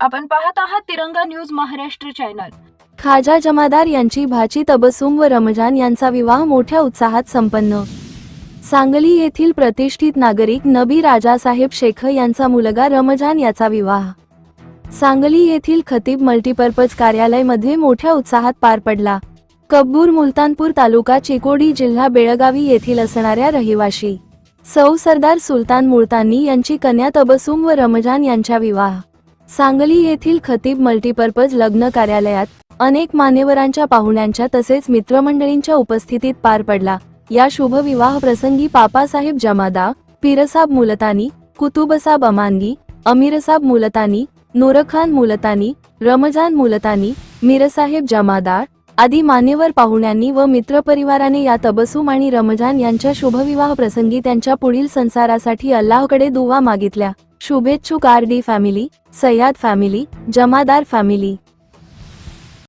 आपण पाहत आहात तिरंगा न्यूज महाराष्ट्र चॅनल. खाजा जमादार यांची भाची तबसुम व रमजान यांचा विवाह मोठ्या उत्साहात संपन्न. सांगली येथील प्रतिष्ठित नागरिक नबी राजासाहेब शेख यांचा मुलगा रमजान याचा विवाह. सांगली येथील खतीब मल्टीपर्पज कार्यालयमध्ये मोठ्या उत्साहात पार पडला. कब्बूर मुलतानपूर तालुका चिकोडी जिल्हा बेळगावी येथील असणाऱ्या रहिवाशी सौ सरदार सुलतान मुळतानी यांची कन्या तबसुम व रमजान यांच्या विवाह. सांगली येथील खतीब मल्टीपर्पज लग्न कार्यालयात अनेक मान्यवरांच्या पाहुण्यांच्या तसेच मित्रमंडळींच्या उपस्थितीत पार पडला. या शुभविवाह प्रसंगी पापासाहेब जमादा पिरसाब मुलतानी कुतुबसाब अमानगी अमीरसाब मुलतानी नूरखान मुलतानी रमजान मुलतानी मीरसाहेब जमादार आदी मान्यवर पाहुण्यांनी व मित्रपरिवाराने या तबसूम आणि रमजान यांच्या शुभविवाह प्रसंगी त्यांच्या पुढील संसारासाठी अल्लाहकडे दुवा मागितल्या. શુભેચ્છુ કાર્ડી family Saiyad family Jamadar family.